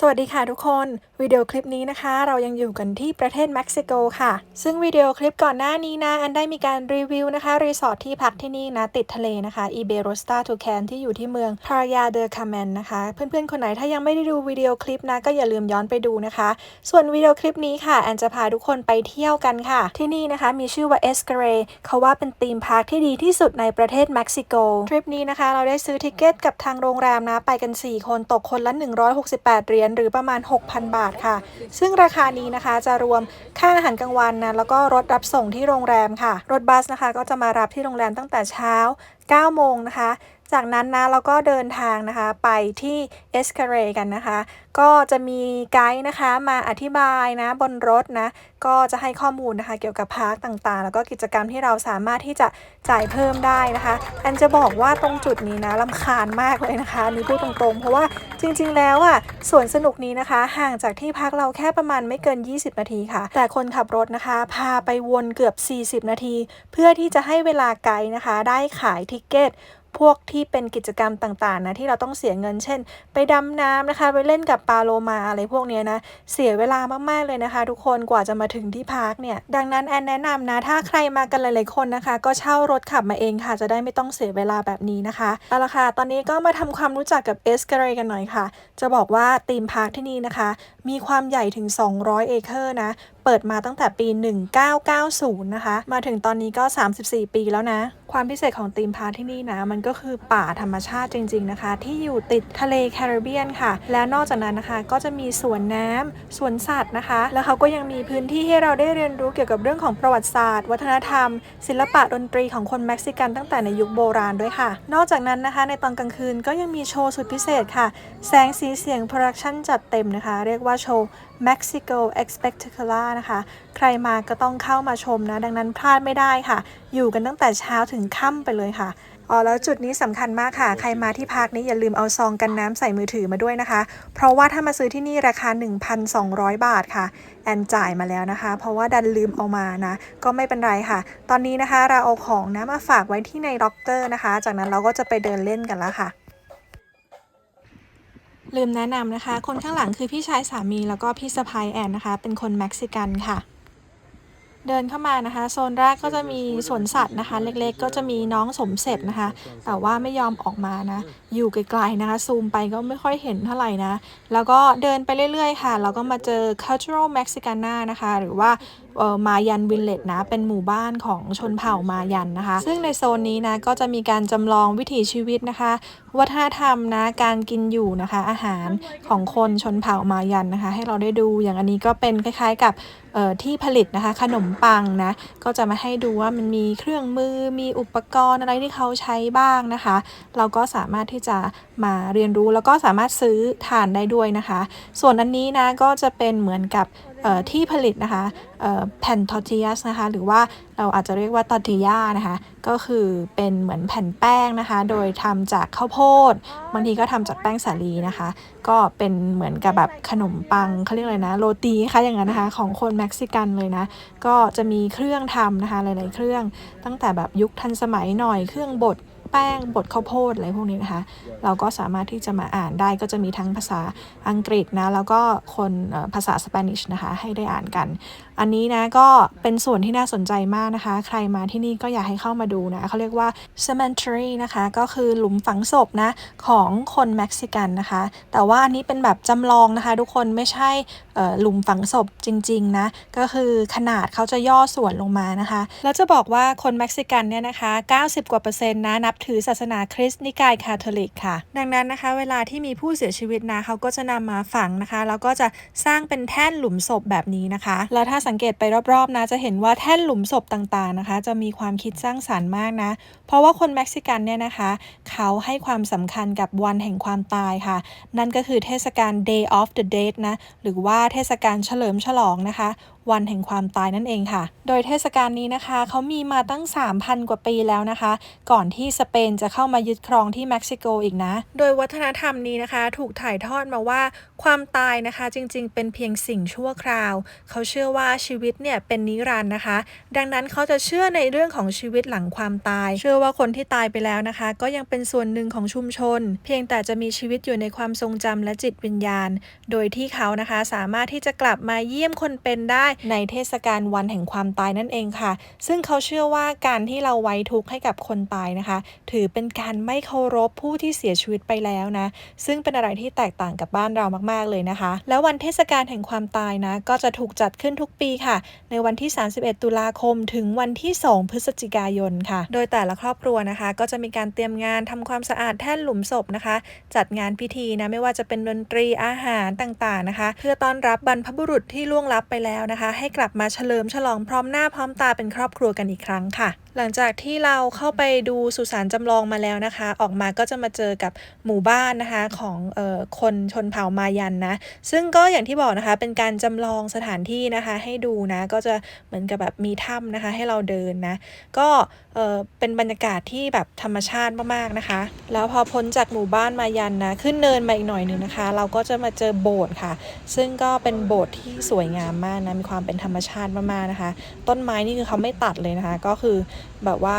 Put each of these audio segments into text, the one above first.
สวัสดีค่ะทุกคนวิดีโอคลิปนี้นะคะ เรายังอยู่กันที่ประเทศเม็กซิโกค่ะ ซึ่งวิดีโอคลิปก่อนหน้านี้นะ อันได้มีการรีวิวนะคะ รีสอร์ทที่พักที่นี่นะ ติดทะเลนะคะอีเบโรสตาทูแคนที่อยู่ที่เมืองพารายาเดอคาเมนนะคะ เพื่อนๆ คนไหนถ้ายังไม่ได้ดูวิดีโอคลิปนะ ก็อย่าลืมย้อนไปดูนะคะ ส่วนวิดีโอคลิปนี้ค่ะแอนจะพาทุกคนไปเที่ยวกันค่ะ ที่นี่นะคะมีชื่อว่าเอสเกเรเขาว่าเป็นธีมพาร์คที่ดีที่สุดในประเทศเม็กซิโกทริปนี้นะคะ เราได้ซื้อทิเกตกับทางโรงแรมนะไปกัน 4 คนตกคนละ 168เหรียญหรือประมาณ 6,000 บาทค่ะ ซึ่งราคานี้นะคะจะรวมค่าอาหารกลางวันนะแล้วก็รถรับส่งที่โรงแรมค่ะ รถบัสนะคะก็จะมารับที่โรงแรมตั้งแต่เช้า 9 โมงนะคะ จากนั้นนะเราก็เดินทางนะคะไปที่เอสคาเรกันนะคะ ก็จะมีไกด์นะคะมาอธิบายนะบนรถนะ ก็จะให้ข้อมูลนะคะ เกี่ยวกับพาร์คต่างๆ แล้วก็กิจกรรมที่เราสามารถที่จะจ่ายเพิ่มได้นะคะ อันจะบอกว่าตรงจุดนี้นะลำคาญมากเลยนะคะนี่พูดตรงๆ เพราะว่าจริงๆแล้วอะสวนสนุกนี้นะคะ ห่างจากที่พักเราแค่ประมาณไม่เกิน 20 นาทีค่ะ แต่คนขับรถนะคะ พาไปวนเกือบ 40 นาที เพื่อที่จะให้เวลาไกด์นะคะ ได้ขายทิเกต พวกที่เป็นกิจกรรมต่างๆนะที่เราต้องเสียเงิน เช่น ไปดำน้ำนะคะไปเล่นกับปลาโลมาอะไรพวกนี้นะเสียเวลามากๆเลยนะคะ ทุกคนกว่าจะมาถึงที่พักเนี่ยดังนั้นแอนแนะนำนะถ้าใครมากันหลายๆคนนะคะ ก็เช่ารถขับมาเองค่ะ จะได้ไม่ต้องเสียเวลาแบบนี้นะคะเอาละค่ะตอนนี้ก็มาทำความรู้จักกับเอสเกเรกันหน่อยค่ะ จะบอกว่าธีมพาร์คที่นี่นะคะ มีความใหญ่ถึง 200 เอเคอร์นะ เปิดมาตั้งแต่ปี 1990 นะคะ มาถึงตอนนี้ก็ 34 ปีแล้วนะ ความพิเศษของธีมพาร์ที่นี่นะ มันก็คือป่าธรรมชาติจริง ๆ นะคะ ที่อยู่ติดทะเลแคริบเบียนค่ะ แล้วนอกจากนั้นนะคะ ก็จะมีสวนน้ำสวนสัตว์นะคะ แล้วเขาก็ยังมีพื้นที่ให้เราได้เรียนรู้เกี่ยวกับเรื่องของประวัติศาสตร์ วัฒนธรรม ศิลปะดนตรีของคนเม็กซิกันตั้งแต่ในยุคโบราณด้วยค่ะ นอกจากนั้นนะคะ ในตอนกลางคืนก็ยังมีโชว์สุดพิเศษค่ะ แสงสีเสียงโปรดักชั่นจัดเต็มนะคะ เรียกว่าโชว์ Mexico Spectacular นะคะ ใครมาก็ต้องเข้ามาชมนะ ดังนั้นพลาดไม่ได้ค่ะ อยู่กันตั้งแต่เช้าถึงค่ำไปเลยค่ะอ๋อแล้วจุดนี้สำคัญมากค่ะ ใครมาที่พักนี้อย่าลืมเอาซองกันน้ำใส่มือถือมาด้วยนะคะ เพราะว่าถ้ามาซื้อที่นี่ราคา 1,200 บาทค่ะ แอนจ่ายมาแล้วนะคะ เพราะว่าดันลืมเอามานะ ก็ไม่เป็นไรค่ะ ตอนนี้นะคะเราเอาของนะมาฝากไว้ที่ในล็อกเกอร์นะคะ จากนั้นเราก็จะไปเดินเล่นกันแล้วค่ะ ลืมแนะนำนะคะ คนข้างหลังคือพี่ชายสามีแล้วก็พี่สะพายแอนนะคะ เป็นคนเม็กซิกันค่ะ เดินเข้ามานะคะ โซนแรกก็จะมีสวนสัตว์นะคะ เล็กๆ ก็จะมีน้องสมเสร็จนะคะ แต่ว่าไม่ยอมออกมานะ อยู่ไกลๆนะคะ ซูมไปก็ไม่ค่อยเห็นเท่าไหร่นะ แล้วก็เดินไปเรื่อยๆ ค่ะแล้วก็มาเจอ cultural mexicana นะคะ หรือว่า มายันวิลเลจนะ เป็นหมู่บ้านของชนเผ่ามายันนะคะ ซึ่งในโซนนี้นะก็จะมีการจำลองวิถีชีวิตนะคะ วัฒนธรรมนะการกินอยู่นะคะ อาหารของคนชนเผ่ามายันนะคะ ให้เราได้ดูอย่างอันนี้ก็เป็นคล้ายๆกับที่ผลิตนะคะขนมปังนะ ก็จะมาให้ดูว่ามันมีเครื่องมือมีอุปกรณ์อะไรที่เขาใช้บ้างนะคะ เราก็สามารถที่จะมาเรียนรู้แล้วก็สามารถซื้อทานได้ด้วยนะคะ ส่วนอันนี้นะก็จะเป็นเหมือนกับ ที่ผลิตนะคะแผ่นทอร์ติยัสนะคะหรือว่าเราอาจจะเรียกว่าตอร์ติยานะคะก็คือเป็นเหมือนแผ่นแป้งนะคะโดยทำจากข้าวโพด บางทีก็ทำจากแป้งสาลีนะคะ ก็เป็นเหมือนกับแบบขนมปังเขาเรียกอะไรนะโรตีค่ะอย่างนั้นนะคะของคนเม็กซิกันเลยนะก็จะมีเครื่องทำนะคะหลายๆเครื่องตั้งแต่แบบยุคทันสมัยหน่อยเครื่องบด แป้งบดข้าวโพดอะไรพวกนี้นะคะ เราก็สามารถที่จะมาอ่านได้ก็จะมีทั้งภาษาอังกฤษนะ แล้วก็คนเอ่อภาษาสเปนิชนะคะให้ได้อ่านกัน อันนี้นะก็เป็นส่วนที่น่าสนใจมากนะคะ ใครมาที่นี่ก็อยากให้เข้ามาดูนะเขาเรียกว่า cemetery นะคะ ก็คือหลุมฝังศพนะ ของคนเม็กซิกันนะคะ แต่ว่าอันนี้เป็นแบบจำลองนะคะ ทุกคนไม่ใช่เอ่อ หลุมฝังศพจริงๆนะก็คือขนาดเขาจะย่อส่วนลงมานะคะ แล้วจะบอกว่าคนเม็กซิกันเนี่ยนะคะ 90 กว่าเปอร์เซ็นต์นะนับถือศาสนาคริสต์นิกายคาทอลิกค่ะ ดังนั้นนะคะ เวลาที่มีผู้เสียชีวิตนะเขาก็จะนำมาฝังนะคะ แล้วก็จะสร้างเป็นแท่นหลุมศพแบบนี้นะคะ แล้วถ้าสังเกตไปรอบๆนะจะเห็นว่าแท่นหลุมศพต่างๆนะคะ จะมีความคิดสร้างสารรค์มากนะ เพราะว่าคนเม็กซิกันเนี่ยนะคะ เขาให้ความสำคัญกับวันแห่งความตายค่ะ นั่นก็คือเทศกาล Day of the Dead นะหรือว่าเทศกาลเฉลิมฉลองนะคะ วันแห่งความตายนั่นเองค่ะ โดยเทศกาลนี้นะคะเขามีมาตั้ง 3,000 กว่าปีแล้วนะคะ ก่อนที่สเปนจะเข้ามายึดครองที่เม็กซิโกอีกนะ โดยวัฒนธรรมนี้นะคะ ถูกถ่ายทอดมาว่าความตายนะคะ จริงๆ เป็นเพียงสิ่งชั่วคราว เขาเชื่อว่าชีวิตเนี่ยเป็นนิรันดร์นะคะ ดังนั้นเขาจะเชื่อในเรื่องของชีวิตหลังความตาย เชื่อว่าคนที่ตายไปแล้วนะคะ ก็ยังเป็นส่วนหนึ่งของชุมชน เพียงแต่จะมีชีวิตอยู่ในความทรงจำและจิตวิญญาณ โดยที่เขานะคะสามารถที่จะกลับมาเยี่ยมคนเป็นได้ในเทศกาลวันแห่งความตายนั่นเองค่ะ ซึ่งเขาเชื่อว่าการที่เราไว้ทุกข์ให้กับคนตายนะคะ ถือเป็นการไม่เคารพผู้ที่เสียชีวิตไปแล้วนะ ซึ่งเป็นอะไรที่แตกต่างกับบ้านเรามาก ๆ เลยนะคะ แล้ววันเทศกาลแห่งความตายนะ ก็จะถูกจัดขึ้นทุกปีค่ะ ในวันที่ 31 ตุลาคม ถึงวันที่ 2 พฤศจิกายนค่ะ โดยแต่ละครอบครัวนะคะ ก็จะมีการเตรียมงานทำความสะอาดแท่นหลุมศพนะคะ จัดงานพิธีนะไม่ว่าจะเป็นดนตรีอาหารต่างๆนะคะ เพื่อต้อนรับบรรพบุรุษที่ล่วงลับไปแล้วนะคะให้กลับมาเฉลิมฉลองพร้อมหน้าพร้อมตาเป็นครอบครัวกันอีกครั้งค่ะ หลังจากที่เราเข้าไปดูสุสานจำลองมาแล้วนะคะ ออกมาก็จะมาเจอกับหมู่บ้านนะคะของออคนชนเผ่ามายันนะ ซึ่งก็อย่างที่บอกนะคะ เป็นการจำลองสถานที่นะคะ ให้ดูนะก็จะเหมือนกับแบบมีถ้ำนะคะ ให้เราเดินนะ ก็เเป็นบรรยากาศที่แบบธรรมชาติมากๆนะคะ แล้วพอพ้นจากหมู่บ้านมายันนะ ขึ้นเนินมาอีกหน่อยหนึ่งนะคะ เราก็จะมาเจอโบสถ์ค่ะ ซึ่งก็เป็นโบสถ์ที่สวยงามมากนะมีความเป็นธรรมชาติมากๆนะคะ ต้นไม้นี่คือเขาไม่ตัดเลยนะคะ ก็คือแบบว่า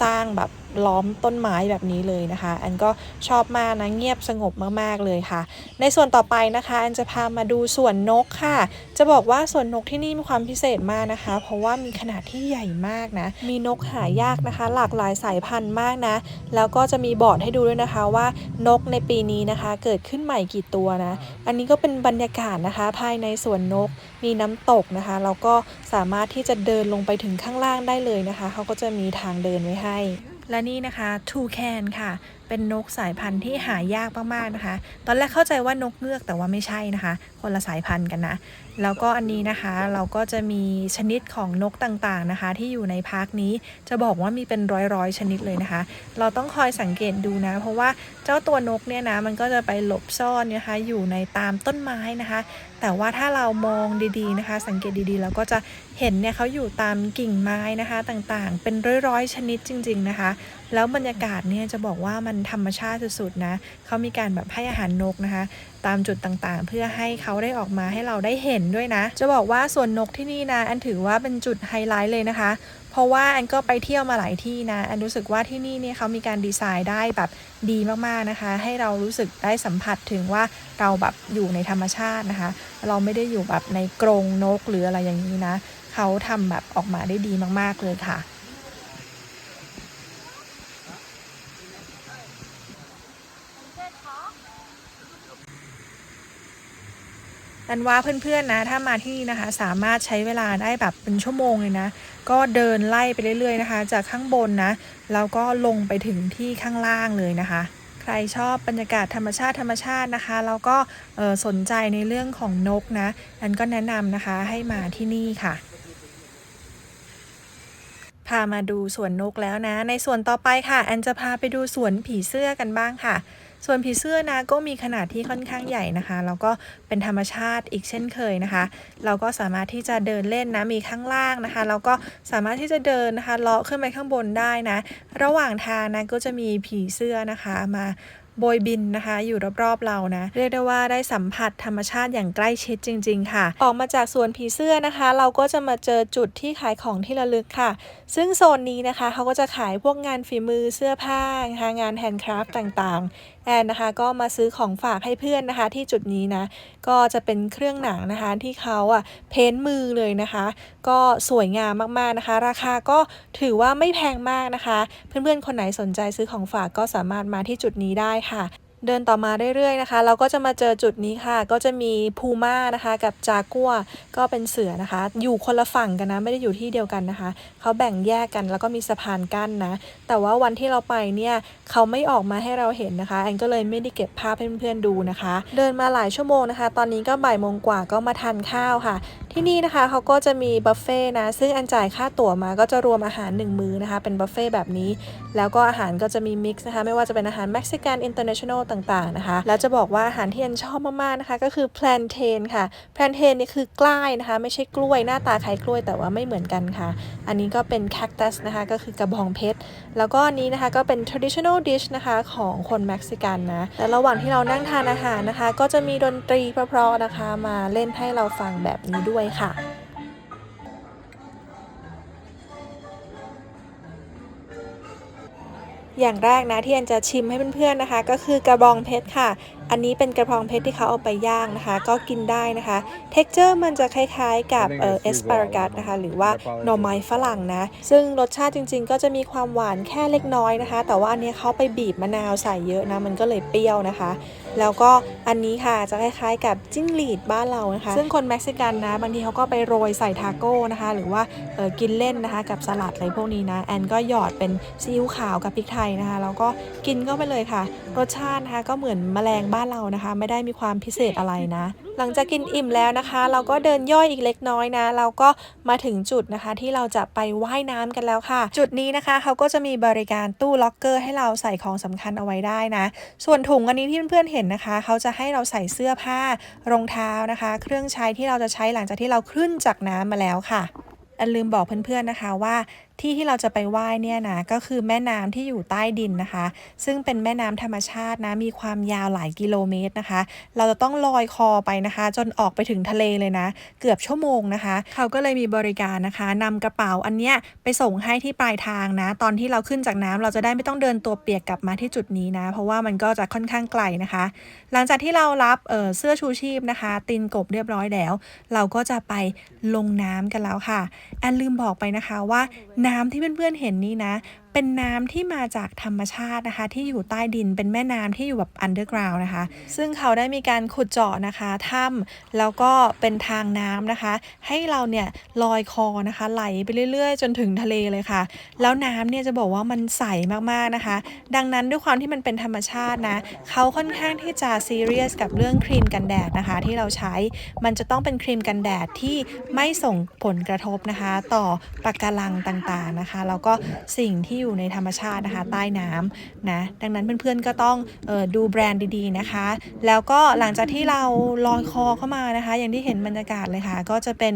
สร้างแบบ ล้อมต้นไม้แบบนี้เลยนะคะ อันก็ชอบมากนะเงียบสงบมากๆเลยค่ะ ในส่วนต่อไปนะคะ อันจะพามาดูสวนนกค่ะ จะบอกว่าสวนนกที่นี่มีความพิเศษมากนะคะ เพราะว่ามีขนาดที่ใหญ่มากนะ มีนกหายากนะคะ หลากหลายสายพันธุ์มากนะ แล้วก็จะมีบอร์ดให้ดูด้วยนะคะว่านกในปีนี้นะคะ เกิดขึ้นใหม่กี่ตัวนะ อันนี้ก็เป็นบรรยากาศนะคะ ภายในสวนนกมีน้ำตกนะคะแล้วก็สามารถที่จะเดินลงไปถึงข้างล่างได้เลยนะคะเขาก็จะมีทางเดินไว้ให้ และนี่นะคะ t o c a n ค่ะเป็นนกสายพันธุ์ที่หายากมากๆนะคะ ตอนแรกเข้าใจว่านกเงือกแต่ว่าไม่ใช่นะคะ คนละสายพันธุ์กันนะ แล้วก็อันนี้นะคะเราก็จะมีชนิดของนกต่างๆนะคะ ที่อยู่ในพาร์คนี้จะบอกว่ามีเป็นร้อยๆชนิดเลยนะคะ เราต้องคอยสังเกตดูนะ เพราะว่าเจ้าตัวนกเนี่ยนะมันก็จะไปหลบซ่อนนะคะอยู่ในตามต้นไม้นะคะ แต่ว่าถ้าเรามองดีๆนะคะ สังเกตดีๆเราก็จะเห็นเนี่ยเขาอยู่ตามกิ่งไม้นะคะต่างๆ เป็นร้อยๆชนิดจริง ๆนะคะ แล้วบรรยากาศเนี่ยจะบอกว่ามันธรรมชาติสุดๆนะเขามีการแบบให้อาหารนกนะคะ ตามจุดต่างๆ เพื่อให้เขาได้ออกมาให้เราได้เห็นด้วยนะ จะบอกว่าส่วนนกที่นี่นะ อันถือว่าเป็นจุดไฮไลท์เลยนะคะ เพราะว่าอันก็ไปเที่ยวมาหลายที่นะ อันรู้สึกว่าที่นี่เนี่ยเขามีการดีไซน์ได้แบบดีมากๆนะคะ ให้เรารู้สึกได้สัมผัสถึงว่าเราแบบอยู่ในธรรมชาตินะคะ เราไม่ได้อยู่แบบในกรงนกหรืออะไรอย่างนี้นะเขาทำแบบออกมาได้ดีมากๆเลยค่ะันว่าเพื่อนๆนะ ถ้ามาที่นี่นะคะ สามารถใช้เวลาได้แบบเป็นชั่วโมงเลยนะ ก็เดินไล่ไปเรื่อยๆนะคะ จากข้างบนนะแล้วก็ลงไปถึงที่ข้างล่างเลยนะคะใครชอบบรรยากาศธรรมชาติธรรมชาตินะคะแล้วก็สนใจในเรื่องของนกนะอันก็แนะนำนะคะให้มาที่นี่ค่ะ พามาดูสวนนกแล้วนะ ในส่วนต่อไปค่ะแอนจะพาไปดูสวนผีเสื้อกันบ้างค่ะ ส่วนผีเสื้อนะก็มีขนาดที่ค่อนข้างใหญ่นะคะแล้วก็เป็นธรรมชาติอีกเช่นเคยนะคะ เราก็สามารถที่จะเดินเล่นนะมีข้างล่างนะคะแล้วก็สามารถที่จะเดินนะคะเลาะขึ้นไปข้างบนได้นะ ระหว่างทางนะก็จะมีผีเสื้อนะคะมาโบยบินนะคะอยู่รอบๆเรานะ เรียกได้ว่าได้สัมผัสธรรมชาติอย่างใกล้ชิดจริง ๆ ค่ะ ออกมาจากสวนผีเสื้อนะคะ เราก็จะมาเจอจุดที่ขายของที่ระลึกค่ะ ซึ่งโซนนี้นะคะเขาก็จะขายพวกงานฝีมือเสื้อผ้านะคะงานแฮนด์คราฟต์ต่างๆ แอนนะคะก็มาซื้อของฝากให้เพื่อนนะคะ ที่จุดนี้นะ ก็จะเป็นเครื่องหนังนะคะที่เขาอะเพ้นมือเลยนะคะ ก็สวยงามมากๆนะคะ ราคาก็ถือว่าไม่แพงมากนะคะ เพื่อนๆคนไหนสนใจซื้อของฝากก็สามารถมาที่จุดนี้ได้ค่ะ เดินต่อมาเรื่อยๆนะคะ เราก็จะมาเจอจุดนี้ค่ะ ก็จะมีพูม่านะคะ กับจากัวก็เป็นเสือนะคะ อยู่คนละฝั่งกันนะ ไม่ได้อยู่ที่เดียวกันนะคะ เขาแบ่งแยกกันแล้วก็มีสะพานกั้นนะ แต่ว่าวันที่เราไปเนี่ยเขาไม่ออกมาให้เราเห็นนะคะ แอนก็เลยไม่ได้เก็บภาพให้เพื่อนๆดูนะคะ เดินมาหลายชั่วโมงนะคะ ตอนนี้ก็บ่ายโมงกว่าก็มาทานข้าวค่ะ ที่นี่นะคะเขาก็จะมีบุฟเฟ่ต์นะ ซึ่งอันจ่ายค่าตั๋วมาก็จะรวมอาหาร 1 มื้อนะคะ เป็นบุฟเฟ่ต์แบบนี้ แล้วก็อาหารก็จะมีมิกซ์นะคะ ไม่ว่าจะเป็นอาหารเม็กซิกันอินเตอร์เนชั่นแนลต่างๆนะคะ แล้วจะบอกว่าอาหารที่แอนชอบมากๆนะคะ ก็คือ plantain ค่ะ plantain นี่คือกล้ายนะคะ ไม่ใช่กล้วยหน้าตาคล้ายกล้วยแต่ว่าไม่เหมือนกันค่ะ อันนี้ก็เป็น cactus นะคะ ก็คือกระบองเพชร แล้วก็อันนี้นะคะก็เป็น traditional dish นะคะของคนเม็กซิกันนะและระหว่างที่เรานั่งทานอาหารนะคะ ก็จะมีดนตรีเพราะๆนะคะ มาเล่นให้เราฟังแบบนี้ด้วยค่ะ อย่างแรกนะที่แอนจะชิมให้เพื่อนๆนะคะ ก็คือกระบองเพชรค่ะอันนี้เป็นกระบองเพชรที่เขาเอาไปย่างนะคะ ก็กินได้นะคะ เท็กเจอร์มันจะคล้ายๆกับเอ่อเอสปารากัสนะคะ หรือว่าหน่อไม้ฝรั่งนะ ซึ่งรสชาติจริงๆ ก็จะมีความหวานแค่เล็กน้อยนะคะ แต่ว่าอันนี้เขาไปบีบมะนาวใส่เยอะนะ มันก็เลยเปรี้ยวนะคะ แล้วก็อันนี้ค่ะจะคล้ายๆกับจิ้งหรีดบ้านเรานะคะ ซึ่งคนเม็กซิกันนะ บางทีเขาก็ไปโรยใส่ทาโก้นะคะ หรือว่าเออกินเล่นนะคะ กับสลัดอะไรพวกนี้นะ แอนก็หยอดเป็นซีอิ๊วขาวกับพริกไทยนะคะ แล้วก็กินเข้าไปเลยค่ะ รสชาตินะคะก็เหมือนแมลงบ้านเรานะคะ ไม่ได้มีความพิเศษอะไรนะ หลังจากกินอิ่มแล้วนะคะ เราก็เดินย่อยอีกเล็กน้อยนะ เราก็มาถึงจุดนะคะที่เราจะไปว่ายน้ำกันแล้วค่ะ จุดนี้นะคะเขาก็จะมีบริการตู้ล็อกเกอร์ ให้เราใส่ของสำคัญเอาไว้ได้นะ ส่วนถุงอันนี้ที่เพื่อนๆเห็นนะคะ เขาจะให้เราใส่เสื้อผ้ารองเท้านะคะ เครื่องใช้ที่เราจะใช้หลังจากที่เราขึ้นจากน้ำมาแล้วค่ะอันลืมบอกเพื่อนๆนะคะว่าที่ที่เราจะไปไหว้เนี่ยนะก็คือแม่น้ำที่อยู่ใต้ดินนะคะ ซึ่งเป็นแม่น้ำธรรมชาตินะมีความยาวหลายกิโลเมตรนะคะ เราจะต้องลอยคอไปนะคะ จนออกไปถึงทะเลเลยนะ เกือบชั่วโมงนะคะ เขาก็เลยมีบริการนะคะนำกระเป๋าอันเนี้ยไปส่งให้ที่ปลายทางนะ ตอนที่เราขึ้นจากน้ำเราจะได้ไม่ต้องเดินตัวเปียกกลับมาที่จุดนี้นะ เพราะว่ามันก็จะค่อนข้างไกลนะคะ หลังจากที่เรารับเเสื้อชูชีพนะคะ ตีนกบเรียบร้อยแล้ว เราก็จะไปลงน้ำกันแล้วค่ะแอนลืมบอกไปนะคะว่าน้ำที่เพื่อนๆเห็นนี้นะ เป็นน้ำที่มาจากธรรมชาตินะคะ ที่อยู่ใต้ดินเป็นแม่น้ำที่อยู่แบบ underground นะคะ ซึ่งเขาได้มีการขุดเจาะนะคะถ้ำแล้วก็เป็นทางน้ำนะคะ ให้เราเนี่ยลอยคอนะคะ ไหลไปเรื่อยๆ จนถึงทะเลเลยค่ะ แล้วน้ำเนี่ยจะบอกว่ามันใสมากๆนะคะ ดังนั้นด้วยความที่มันเป็นธรรมชาตินะเขาค่อนข้างที่จะซีเรียสกับเรื่องครีมกันแดดนะคะ ที่เราใช้มันจะต้องเป็นครีมกันแดดที่ไม่ส่งผลกระทบนะคะ ต่อปะการังต่างๆนะคะแล้วก็สิ่งที่อยู่ในธรรมชาตินะคะใต้น้ำนะดังนั้นเพื่อนๆก็ต้องออดูแบรนด์ดีๆนะคะ แล้วก็หลังจากที่เราลอยคอเข้ามานะคะ อย่างที่เห็นบรรยากาศเลยค่ะ ก็จะเป็น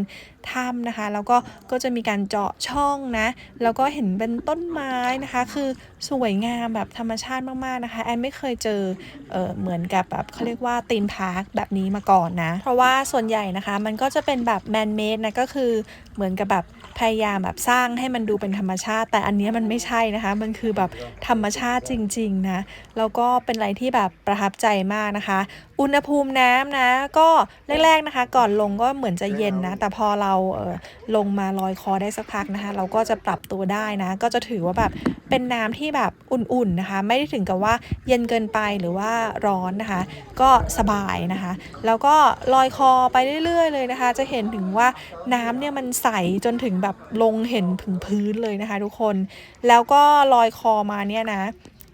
ถ้ำนะคะ แล้วก็ก็จะมีการเจาะช่องนะแล้วก็เห็นเป็นต้นไม้นะคะ คือสวยงามแบบธรรมชาติมากๆนะคะแอนไม่เคยเจอเออเหมือนกับแบบเขาเรียกว่าตีมพาร์คแบบนี้มาก่อนนะ เพราะว่าส่วนใหญ่นะคะ มันก็จะเป็นแบบแมนเมดนะก็คือเหมือนกับแบบพยายามแบบสร้างให้มันดูเป็นธรรมชาติ แต่อันนี้มันไม่ใช่นะคะ มันคือแบบธรรมชาติจริงๆนะ แล้วก็เป็นอะไรที่แบบประทับใจมากนะคะ อุณหภูมิน้ำนะ ก็แรกๆนะคะ ก่อนลงก็เหมือนจะเย็นนะ แต่พอเราเออลงมาลอยคอได้สักพักนะคะ เราก็จะปรับตัวได้นะ ก็จะถือว่าแบบเป็นน้ำที่แบบอุ่นๆนะคะ ไม่ได้ถึงกับว่าเย็นเกินไปหรือว่าร้อนนะคะ ก็สบายนะคะ แล้วก็ลอยคอไปเรื่อยๆ เลยนะคะ จะเห็นถึงว่าน้ำเนี่ยมันใสจนถึงแบบลงเห็นถึงพื้นเลยนะคะ ทุกคนแล้วก็ลอยคอมาเนี่ยนะ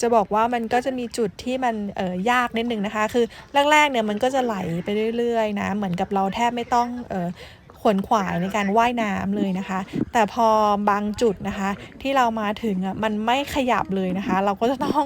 จะบอกว่ามันก็จะมีจุดที่มันเออยากนิดนึงนะคะ คือแรกๆเนี่ยมันก็จะไหลไปเรื่อยๆนะเหมือนกับเราแทบไม่ต้องเออขวนขวายในการว่ายน้ำเลยนะคะ แต่พอบางจุดนะคะ ที่เรามาถึงอะมันไม่ขยับเลยนะคะ เราก็จะต้อง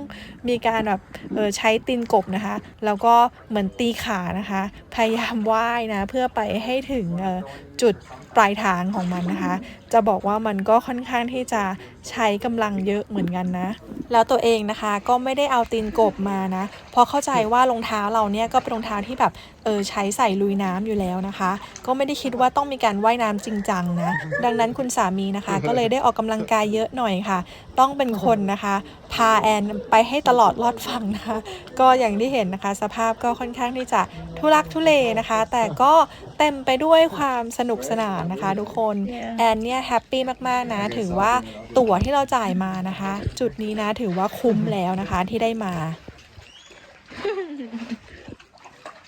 มีการแบบเออใช้ตีนกบนะคะ แล้วก็เหมือนตีขานะคะ พยายามว่ายนะเพื่อไปให้ถึงออจุดปลายทางของมันนะคะ จะบอกว่ามันก็ค่อนข้างที่จะใช้กำลังเยอะเหมือนกันนะ แล้วตัวเองนะคะก็ไม่ได้เอาตีนกบมานะ เพราะเข้าใจว่ารองเท้าเราเนี่ยก็เป็นรองเท้าที่แบบเออใช้ใส่ลุยน้ำอยู่แล้วนะคะ ก็ไม่ได้คิดว่าต้องมีการว่ายน้ำจริงจังนะ ดังนั้นคุณสามีนะคะ ก็เลยได้ออกกำลังกายเยอะหน่อยค่ะ ต้องเป็นคนนะคะ พาแอนไปให้ตลอดรอดฝั่งนะคะ ก็อย่างที่เห็นนะคะ สภาพก็ค่อนข้างที่จะทุลักทุเลนะคะ แต่ก็เต็มไปด้วยความสนุกสนานนะคะ ทุกคนแอนเนี่ยแฮปปี้มากๆนะ ถือว่าตั๋วที่เราจ่ายมานะคะ จุดนี้นะถือว่าคุ้มแล้วนะคะที่ได้มา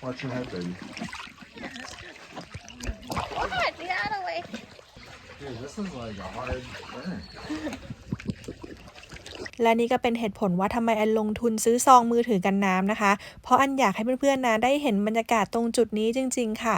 Watch your head, baby. What? Get out of the way. Dude, this is like a hard burn. และนี่ก็เป็นเหตุผลว่าทำไมแอนลงทุนซื้อซองมือถือกันน้ำนะคะ เพราะอันอยากให้เพื่อนๆนะได้เห็นบรรยากาศตรงจุดนี้จริง ๆ ค่ะ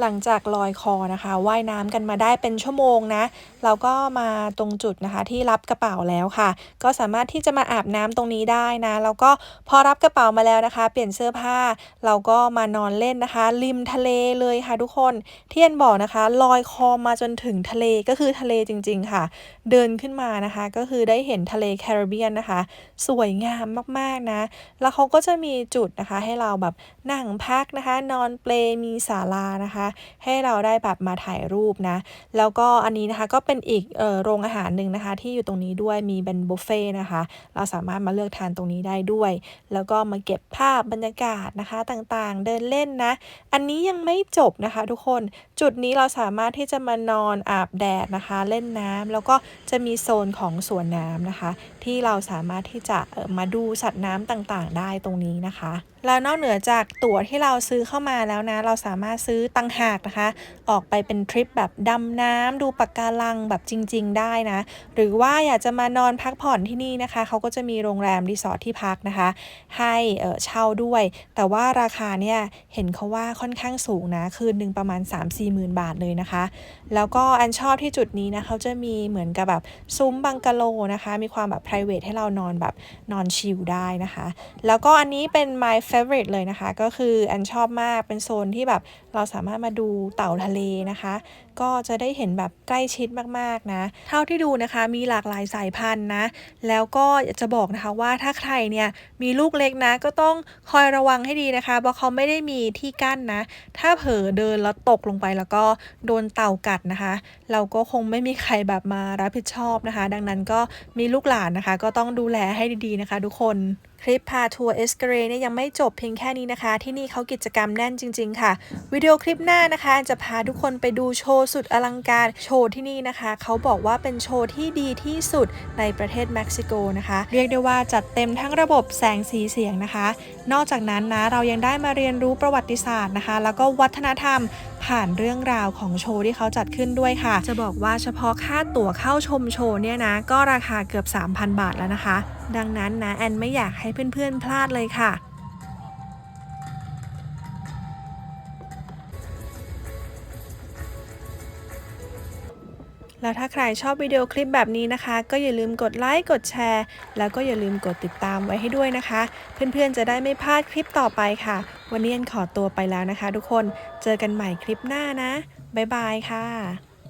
หลังจากลอยคอนะคะว่ายน้ำกันมาได้เป็นชั่วโมงนะเราก็มาตรงจุดนะคะที่รับกระเป๋าแล้วค่ะ ก็สามารถที่จะมาอาบน้ำตรงนี้ได้นะแล้วก็พอรับกระเป๋ามาแล้วนะคะ เปลี่ยนเสื้อผ้า เราก็มานอนเล่นนะคะ ริมทะเลเลยค่ะทุกคนที่อันบอกนะคะลอยคอมาจนถึงทะเลก็คือทะเลจริง ๆ ค่ะ เดินขึ้นมานะคะ ก็คือได้เห็นทะเลแคริบเบียนนะคะ สวยงามมากๆนะ แล้วเขาก็จะมีจุดนะคะ ให้เราแบบนั่งพักนะคะ นอนเปลมีศาลานะคะให้เราได้แบบมาถ่ายรูปนะ แล้วก็อันนี้นะคะก็เป็นอีกโรงอาหารหนึ่งนะคะ ที่อยู่ตรงนี้ด้วยมีเป็นบุฟเฟ่ต์นะคะ เราสามารถมาเลือกทานตรงนี้ได้ด้วย แล้วก็มาเก็บภาพบรรยากาศนะคะต่างๆ เดินเล่นนะ อันนี้ยังไม่จบนะคะ ทุกคนจุดนี้เราสามารถที่จะมานอนอาบแดดนะคะ เล่นน้ำแล้วก็จะมีโซนของสวนน้ำนะคะ ที่เราสามารถที่จะมาดูสัตว์น้ำต่างๆ ได้ตรงนี้นะคะแล้วนอกเหนือจากตั๋วที่เราซื้อเข้ามาแล้วนะ เราสามารถซื้อตังหากนะคะ ออกไปเป็นทริปแบบดำน้ำดูปะการังแบบจริง ๆ ได้นะ หรือว่าอยากจะมานอนพักผ่อนที่นี่นะคะ เขาก็จะมีโรงแรมรีสอร์ทที่พักนะคะ ให้เช่าด้วย แต่ว่าราคาเนี่ยเห็นเขาว่าค่อนข้างสูงนะ คืนหนึ่งประมาณ 3-4หมื่นบาทเลยนะคะ แล้วก็อันชอบที่จุดนี้นะเขาจะมีเหมือนกับแบบซุ้มบังกะโลนะคะ มีความแบบ p r i v a t ให้เรานอนแบบนอนชิลได้นะคะ แล้วก็อันนี้เป็น my favorite เลยนะคะ ก็คืออันชอบมากเป็นโซนที่แบบเราสามารถมาดูเต่าทะเลนะคะ ก็จะได้เห็นแบบใกล้ชิดมากๆนะ เท่าที่ดูนะคะมีหลากหลายสายพันธุ์นะ แล้วก็อยากจะบอกนะคะว่าถ้าใครเนี่ยมีลูกเล็กนะ ก็ต้องคอยระวังให้ดีนะคะเพราะเขาไม่ได้มีที่กั้นนะ ถ้าเผลอเดินแล้วตกลงไปแล้วก็โดนเต่ากัดนะคะ เราก็คงไม่มีใครแบบมารับผิดชอบนะคะ ดังนั้นก็มีลูกหลานนะคะ ก็ต้องดูแลให้ดีๆนะคะ ทุกคนคลิปพาทัวร์เอสเกเรเนี่ยยังไม่จบเพียงแค่นี้นะคะ ที่นี่เขากิจกรรมแน่นจริง ๆ ค่ะ วิดีโอคลิปหน้านะคะ จะพาทุกคนไปดูโชว์สุดอลังการโชว์ที่นี่นะคะ เขาบอกว่าเป็นโชว์ที่ดีที่สุดในประเทศเม็กซิโกนะคะ เรียกได้ว่าจัดเต็มทั้งระบบแสงสีเสียงนะคะ นอกจากนั้นนะเรายังได้มาเรียนรู้ประวัติศาสตร์นะคะ แล้วก็วัฒนธรรมผ่านเรื่องราวของโชว์ที่เขาจัดขึ้นด้วยค่ะ จะบอกว่าเฉพาะค่าตั๋วเข้าชมโชว์เนี่ยนะก็ราคาเกือบ 3,000 บาทแล้วนะคะ ดังนั้นนะแอนไม่อยากให้เพื่อนๆพลาดเลยค่ะ แล้วถ้าใครชอบวิดีโอคลิปแบบนี้นะคะ ก็อย่าลืมกดไลค์กดแชร์ แล้วก็อย่าลืมกดติดตามไว้ให้ด้วยนะคะ เพื่อนๆจะได้ไม่พลาดคลิปต่อไปค่ะ วันนี้แอนขอตัวไปแล้วนะคะ ทุกคนเจอกันใหม่คลิปหน้านะบ๊ายบายค่ะ